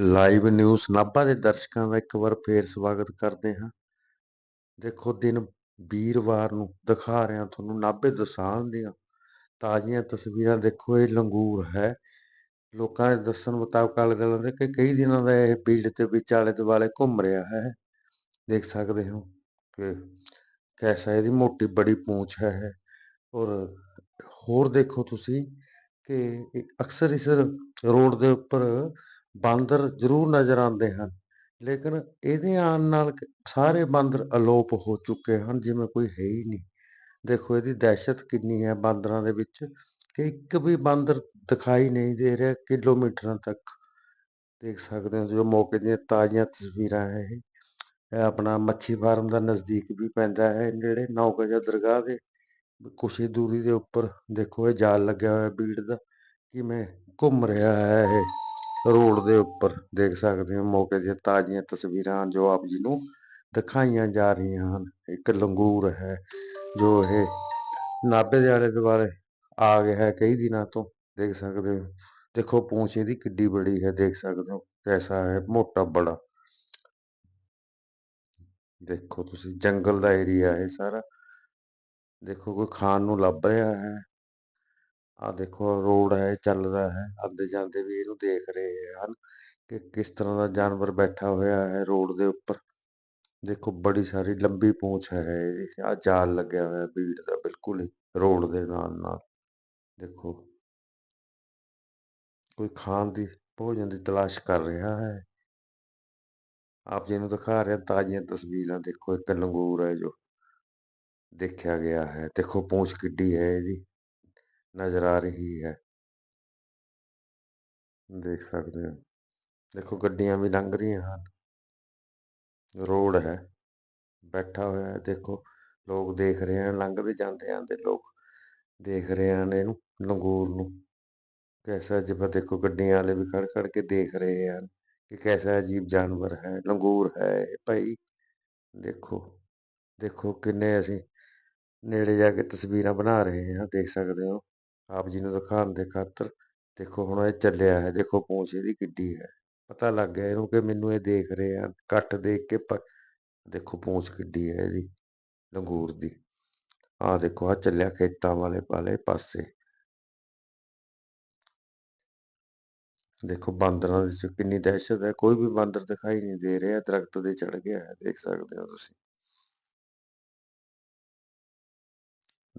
Live news Nabha ਦੇ ਦਰਸ਼ਕਾਂ ਦਾ ਇੱਕ ਵਾਰ ਫੇਰ ਸਵਾਗਤ ਕਰਦੇ ਹਾਂ। ਦੇਖੋ, ਦਿਨ ਵੀਰਵਾਰ ਨੂੰ ਦਿਖਾ ਰਿਹਾ ਤੁਹਾਨੂੰ ਨਾਭੇ ਦਸਾਂਝ ਦੀਆਂ ਤਾਜ਼ੀਆਂ ਤਸਵੀਰਾਂ। ਦੇਖੋ, ਇਹ ਲੰਗੂਰ ਹੈ। ਲੋਕਾਂ ਦੇ ਦੱਸਣ ਮੁਤਾਬਕ ਆਲੇ ਦੁਆਲੇ ਦੇ ਕਿ ਕਈ ਦਿਨਾਂ ਦਾ ਇਹ ਫੀਲਡ ਤੇ ਵਿੱਚ ਆਲੇ ਦੁਆਲੇ ਘੁੰਮ ਰਿਹਾ ਹੈ। ਦੇਖ ਸਕਦੇ ਹੋ ਕਿ ਕੈਸਾ ਇਹਦੀ ਮੋਟੀ ਬੜੀ ਪੂੰਛ ਹੈ। ਔਰ ਹੋਰ ਦੇਖੋ ਤੁਸੀਂ ਕਿ ਅਕਸਰ ਇਸ ਰੋਡ ਦੇ ਉੱਪਰ ਬਾਂਦਰ ਜ਼ਰੂਰ ਨਜ਼ਰ ਆਉਂਦੇ ਹਨ। ਲੇਕਿਨ ਇਹਦੇ ਆਉਣ ਨਾਲ ਸਾਰੇ ਬਾਂਦਰ ਅਲੋਪ ਹੋ ਚੁੱਕੇ ਹਨ, ਜਿਵੇਂ ਕੋਈ ਹੈ ਹੀ ਨਹੀਂ। ਦੇਖੋ, ਇਹਦੀ ਦਹਿਸ਼ਤ ਕਿੰਨੀ ਹੈ ਬਾਂਦਰਾਂ ਦੇ ਵਿੱਚ ਕਿ ਇੱਕ ਵੀ ਬਾਂਦਰ ਦਿਖਾਈ ਨਹੀਂ ਦੇ ਰਿਹਾ ਕਿਲੋਮੀਟਰਾਂ ਤੱਕ। ਦੇਖ ਸਕਦੇ ਹੋ ਜੋ ਮੌਕੇ ਦੀਆਂ ਤਾਜ਼ੀਆਂ ਤਸਵੀਰਾਂ ਹੈ ਇਹ। ਇਹ ਆਪਣਾ ਮੱਛੀ ਫਾਰਮ ਦਾ ਨਜ਼ਦੀਕ ਵੀ ਪੈਂਦਾ ਹੈ, ਨੇੜੇ ਨੌਕਜਾ ਦਰਗਾਹ ਦੇ ਕੁਛ ਹੀ ਦੂਰੀ ਦੇ ਉੱਪਰ। ਦੇਖੋ, ਇਹ ਜਾਲ ਲੱਗਿਆ ਹੋਇਆ ਬੀੜ ਦਾ ਕਿਵੇਂ ਘੁੰਮ ਰਿਹਾ ਹੈ ਇਹ। ਰੋਡ ਦੇ ਉੱਪਰ ਦੇਖ ਸਕਦੇ ਹੋ ਮੌਕੇ ਦੀਆਂ ਤਾਜ਼ੀਆਂ ਤਸਵੀਰਾਂ ਜੋ ਆਪ ਜੀ ਨੂੰ ਦਿਖਾਈਆਂ ਜਾ ਰਹੀਆਂ ਹਨ। ਇੱਕ ਲੰਗੂਰ ਹੈ ਜੋ ਇਹ ਨਾਭੇ ਦੇ ਆਲੇ ਦੁਆਲੇ ਆ ਗਿਆ ਹੈ ਕਈ ਦਿਨਾਂ ਤੋਂ, ਦੇਖ ਸਕਦੇ ਹੋ। ਦੇਖੋ ਪੂੰਛ ਇਹਦੀ ਕਿੱਡੀ ਬੜੀ ਹੈ, ਦੇਖ ਸਕਦੇ ਹੋ ਕੈਸਾ ਹੈ, ਮੋਟਾ ਬੜਾ। ਦੇਖੋ ਤੁਸੀਂ ਜੰਗਲ ਦਾ ਏਰੀਆ ਹੈ ਸਾਰਾ। ਦੇਖੋ ਕੋਈ ਖਾਣ ਨੂੰ ਲੱਭ ਰਿਹਾ ਹੈ। ਆ ਦੇਖੋ ਰੋਡ ਹੈ ਚੱਲਦਾ ਹੈ, ਆਉਂਦੇ ਜਾਂਦੇ ਵੀ ਇਹਨੂੰ ਦੇਖ ਰਹੇ ਹਨ, ਕਿ ਕਿਸ ਤਰ੍ਹਾਂ ਦਾ ਜਾਨਵਰ ਬੈਠਾ ਹੋਇਆ ਹੈ ਰੋਡ ਦੇ ਉੱਪਰ। ਦੇਖੋ ਬੜੀ ਸਾਰੀ ਲੰਬੀ ਪੂੰਛ ਹੈ ਇਹਦੀ ਆ ਜਾਲ ਲੱਗਿਆ ਹੋਇਆ ਬੀੜ ਦਾ ਬਿਲਕੁਲ ਹੀ ਰੋਡ ਦੇ ਨਾਲ ਨਾਲ। ਦੇਖੋ ਕੋਈ ਖਾਣ ਦੀ, ਭੋਜਨ ਦੀ ਤਲਾਸ਼ ਕਰ ਰਿਹਾ ਹੈ। ਆਪ ਜੀ ਨੂੰ ਦਿਖਾ ਰਿਹਾ, ਤਾਜ਼ੀਆਂ ਤਸਵੀਰਾਂ, ਦੇਖੋ ਇੱਕ ਲੰਗੂਰ ਹੈ ਜੋ ਦੇਖਿਆ ਗਿਆ ਹੈ। ਦੇਖੋ ਪੂੰਛ ਕਿੱਡੀ ਹੈ ਇਹਦੀ। ਨਜ਼ਰ ਆ ਰਹੀ ਹੈ। ਦੇਖ ਸਕਦੇ ਹੋ। ਦੇਖੋ, ਗੱਡੀਆਂ ਵੀ ਲੰਘ ਰਹੀਆਂ ਹਨ। ਰੋਡ ਹੈ। ਬੈਠਾ ਹੋਇਆ ਹੈ। ਦੇਖੋ, ਲੋਕ ਦੇਖ ਰਹੇ ਹਨ। ਲੰਘਦੇ ਜਾਂਦੇ ਆਂਦੇ ਲੋਕ ਦੇਖ ਰਹੇ ਹਨ ਇਹਨੂੰ ਲੰਗੂਰ ਨੂੰ। ਕੈਸਾ ਜਿਵੇਂ ਦੇਖੋ, ਗੱਡੀਆਂ ਵਾਲੇ ਵੀ ਖੜ ਖੜ ਕੇ ਦੇਖ ਰਹੇ ਹਨ ਕਿ ਕੈਸਾ ਅਜੀਬ ਜਾਨਵਰ ਹੈ, ਲੰਗੂਰ ਹੈ ਭਾਈ। ਦੇਖੋ ਦੇਖੋ ਕਿੰਨੇ ਅਸੀਂ ਨੇੜੇ ਜਾ ਕੇ ਤਸਵੀਰਾਂ ਬਣਾ ਰਹੇ ਹਾਂ। ਦੇਖ ਸਕਦੇ ਹੋ। ਆਪ ਜੀ ਨੂੰ ਦਿਖਾਉਣ ਦੇ ਖਾਤਰ, ਦੇਖੋ ਹੁਣ ਇਹ ਚੱਲਿਆ ਹੈ, ਦੇਖੋ ਪੂੰਛ ਇਹਦੀ ਕਿੱਡੀ ਹੈ। ਪਤਾ ਲੱਗ ਗਿਆ ਇਹਨੂੰ ਕਿ ਮੈਨੂੰ ਇਹ ਦੇਖ ਰਹੇ ਆ, ਕੱਟ ਦੇਖ ਕੇ ਪ- ਦੇਖੋ ਪੂੰਛ ਕਿੱਡੀ ਹੈ ਇਹਦੀ, ਲੰਗੂਰ ਦੀ। ਆਹ ਦੇਖੋ ਆ ਚੱਲਿਆ ਖੇਤਾਂ ਵਾਲੇ ਪਾਲੇ ਪਾਸੇ। ਦੇਖੋ ਬਾਂਦਰਾਂ ਦੇ ਚ ਕਿੰਨੀ ਦਹਿਸ਼ਤ ਹੈ, ਕੋਈ ਵੀ ਬਾਂਦਰ ਦਿਖਾਈ ਨਹੀਂ ਦੇ ਰਿਹਾ, ਦਰਖਤ ਤੇ ਚੜ ਗਿਆ ਹੈ, ਦੇਖ ਸਕਦੇ ਹੋ ਤੁਸੀਂ।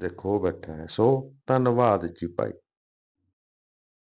ਦੇਖੋ ਉਹ ਬੈਠਾ ਹੈ। ਸੋ ਧੰਨਵਾਦ ਜੀ ਭਾਈ।